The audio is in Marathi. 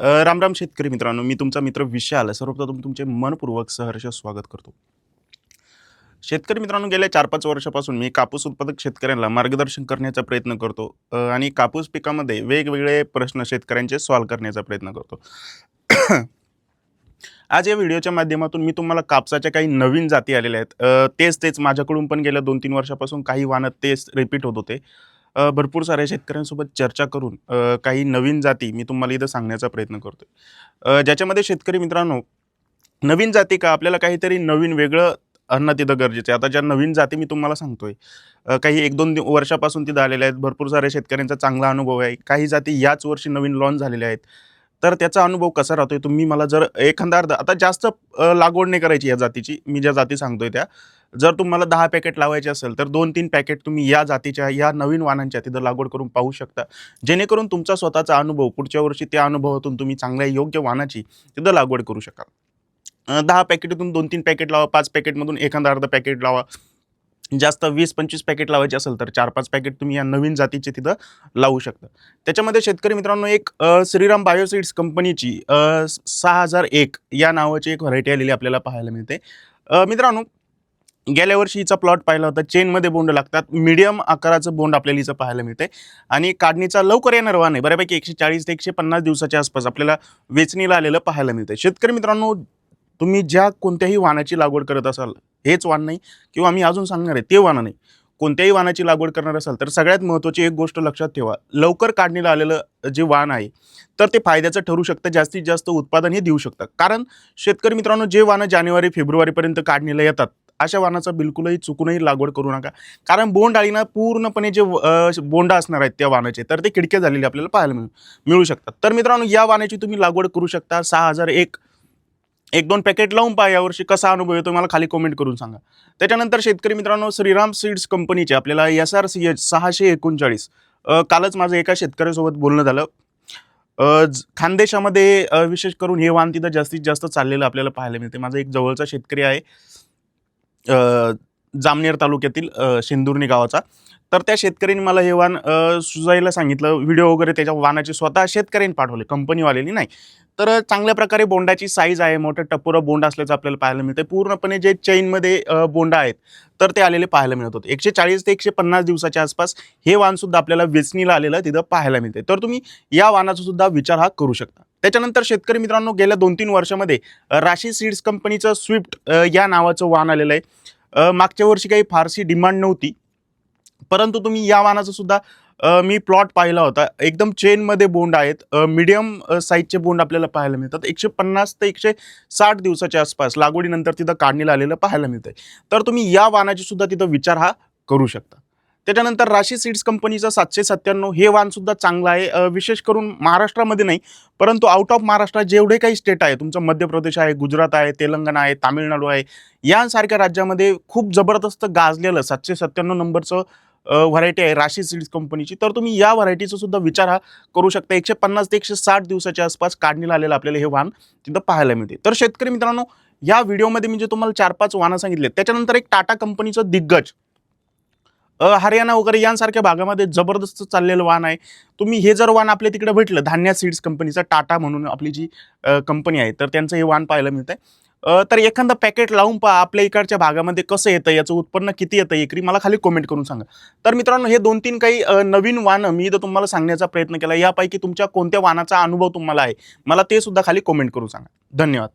राम रामराम शेतकरी मित्रांनो मी तुमचा मित्र विशाल सर्वप्रथम तुमचे मनपूर्वक सहर्ष स्वागत करतो. शेतकरी मित्रांनो गेल्या चार पाच वर्षापासून मी कापूस उत्पादक शेतकऱ्यांना मार्गदर्शन करण्याचा प्रयत्न करतो आणि कापूस पिकामध्ये वेगवेगळे प्रश्न शेतकऱ्यांचे सॉल्व्ह करण्याचा प्रयत्न करतो. आज या व्हिडिओच्या माध्यमातून मी तुम्हाला कापसाच्या काही नवीन जाती आलेल्या आहेत. तेच तेच माझ्याकडून पण गेल्या दोन तीन वर्षापासून काही वाहनं तेच रिपीट होत होते. भरपूर साऱ्या शेतकऱ्यांसोबत चर्चा करून काही नवीन जाती मी तुम्हाला इथं सांगण्याचा प्रयत्न करतो ज्याच्यामध्ये शेतकरी मित्रांनो नवीन जाती का आपल्याला काहीतरी नवीन वेगळं आणणं तिथं गरजेचं आहे. आता ज्या नवीन जाती मी तुम्हाला सांगतोय काही एक दोन वर्षापासून तिथं आलेल्या आहेत. भरपूर साऱ्या शेतकऱ्यांचा चांगला अनुभव आहे. काही जाती याच वर्षी नवीन लॉन्च झालेल्या आहेत. तर त्याचा अनुभव कसा राहतोय? तुम्ही मला जर एखादा अर्धा आता जास्त लागवड नाही करायची या जातीची मी ज्या जाती सांगतोय त्या. जर तुम्हाला दहा पॅकेट लावायचे असेल तर दोन तीन पॅकेट तुम्ही या जातीच्या या नवीन वाहनांच्या तिथं लागवड करून पाहू शकता. जेणेकरून तुमचा स्वतःचा अनुभव पुढच्या वर्षी त्या अनुभवातून तुम्ही चांगल्या योग्य वाहनाची तिथं लागवड करू शकाल. दहा पॅकेटतून दोन तीन पॅकेट लावा पाच पॅकेटमधून एखादा अर्धा पॅकेट लावा. जास्त वीस पंचवीस पॅकेट लावायचे असेल तर चार पाच पॅकेट तुम्ही या नवीन जातीचे तिथं लावू शकता. त्याच्यामध्ये शेतकरी मित्रांनो एक श्रीराम बायोसीड्स कंपनीची सहा हजार एक या नावाची एक व्हरायटी आलेली आपल्याला पाहायला मिळते. मित्रांनो गेल्या वर्षी हिचा प्लॉट पाहिला होता. चेनमध्ये बोंड लागतात. मीडियम आकाराचं बोंड आपल्याला हिचं पाहायला मिळते. आणि काढणीचा लवकर येणार वाहन आहे बऱ्यापैकी एकशे चाळीस ते एकशे पन्नास दिवसाच्या आसपास आपल्याला वेचणीला आलेलं पाहायला मिळतं. शेतकरी मित्रांनो तुम्ही ज्या कोणत्याही वाहनाची लागवड करत असाल हेच वाण नाही किंवा आम्ही अजून सांगणार आहे ते वाणं नाही. कोणत्याही वाणाची लागवड करणार असाल तर सगळ्यात महत्त्वाची एक गोष्ट लक्षात ठेवा. लवकर काढणीला आलेलं जे वाण आहे तर ते फायद्याचं ठरू शकतं जास्तीत जास्त उत्पादन हे देऊ शकतं. कारण शेतकरी मित्रांनो जे वाणं जानेवारी फेब्रुवारीपर्यंत काढणीला येतात अशा वाणाचा बिलकुलही चुकूनही लागवड करू नका. कारण बोंड अळीना पूर्णपणे जे बोंडा असणार आहेत त्या वाणाचे तर ते खिडक्या झालेले आपल्याला पाहायला मिळू मिळू शकतात. तर मित्रांनो या वाणाची तुम्ही लागवड करू शकता. सहा हजार एक एक दोन पॅकेट लावून पहा यावर्षी कसा अनुभव येतो मला खाली कमेंट करून सांगा. त्याच्यानंतर शेतकरी मित्रांनो श्रीराम सीड्स कंपनीचे आपल्याला एस आर सी एच सहाशे एकोणचाळीस. कालच माझं एका शेतकऱ्यासोबत बोलणं झालं. खानदेशामध्ये विशेष करून हे वाहन तिथं जास्तीत जास्त चाललेलं आपल्याला पाहायला मिळते. माझा एक जवळचा शेतकरी आहे. जामनेर तालुक्यातील अ, शेंदुर्णी गावाचा. तर त्या शेतकऱ्यांनी मला हे वाण सुजायला सांगितलं व्हिडिओ वगैरे त्याच्या वाहनाचे स्वतः शेतकऱ्यांनी पाठवले कंपनीवालेली नाही. तर चांगल्या प्रकारे बोंडाची साईज आहे मोठं टप्पुरं बोंड असल्याचं आपल्याला पाहायला मिळतं पूर्णपणे जे चैनमध्ये बोंडा बोंड आहेत तर ते आलेले पाहायला मिळत होते. एकशे चाळीस ते एकशे पन्नास दिवसाच्या आसपास हे वाणसुद्धा आपल्याला वेचणीला आलेलं तिथं पाहायला मिळते तर तुम्ही या वाहनाचा सुद्धा विचार हा करू शकता. त्याच्यानंतर शेतकरी मित्रांनो गेल्या दोन तीन वर्षामध्ये राशी सीड्स कंपनीचं स्विफ्ट या नावाचं वाहन आलेलं आहे. मागच्या वर्षी काही फारशी डिमांड नव्हती. परंतु तुम्ही या वाहनाचं सुद्धा मी प्लॉट पाहिला होता. एकदम चेनमध्ये बोंड आहेत. मीडियम साईजचे बोंड आपल्याला पाहायला मिळतात. एकशे पन्नास ते एकशे साठ दिवसाच्या आसपास लागवडीनंतर तिथं काढणीला आलेलं पाहायला मिळतं तर तुम्ही या वाहनाची सुद्धा तिथं विचार हा करू शकता. त्याच्यानंतर राशी सीड्स कंपनीचं सातशे सत्त्याण्णव हे वाहन सुद्धा चांगलं आहे. विशेष करून महाराष्ट्रामध्ये नाही परंतु आउट ऑफ महाराष्ट्र जेवढे काही स्टेट आहे तुमचं मध्य प्रदेश आहे गुजरात आहे तेलंगणा आहे तामिळनाडू आहे यांसारख्या राज्यामध्ये खूप जबरदस्त गाजलेलं सातशे सत्त्याण्णव नंबरचं व्हरायटी आहे राशी सीड्स कंपनीची. तर तुम्ही या व्हरायटीचा सुद्धा विचार हा करू शकता. एकशे पन्नास ते एकशे साठ दिवसाच्या आसपास काढणीला आलेलं आपल्याला हे वाहन तिथं पाहायला मिळते. तर शेतकरी मित्रांनो या व्हिडिओमध्ये मी जे तुम्हाला चार पाच वाहनं सांगितले त्याच्यानंतर एक टाटा कंपनीचं दिग्गज हरियाणा वगैरे यांसारख्या भागामध्ये जबरदस्त चाललेलं वाहन आहे. तुम्ही हे जर वाहन आपल्या तिकडे भेटलं धान्या सीड्स कंपनीचं टाटा म्हणून आपली जी कंपनी आहे तर त्यांचं हे वाहन पाहायला मिळतंय. आहे तर एखादं पॅकेट लावून पहा आपल्या इकडच्या भागामध्ये कसं येतं याचं उत्पन्न किती येतं एकरी मला खाली कमेंट करून सांगा. तर मित्रांनो हे दोन तीन काही नवीन वाहनं मी इथं तुम्हाला सांगण्याचा प्रयत्न केला. यापैकी तुमच्या कोणत्या वाहनाचा अनुभव तुम्हाला आहे मला ते सुद्धा खाली कमेंट करून सांगा. धन्यवाद.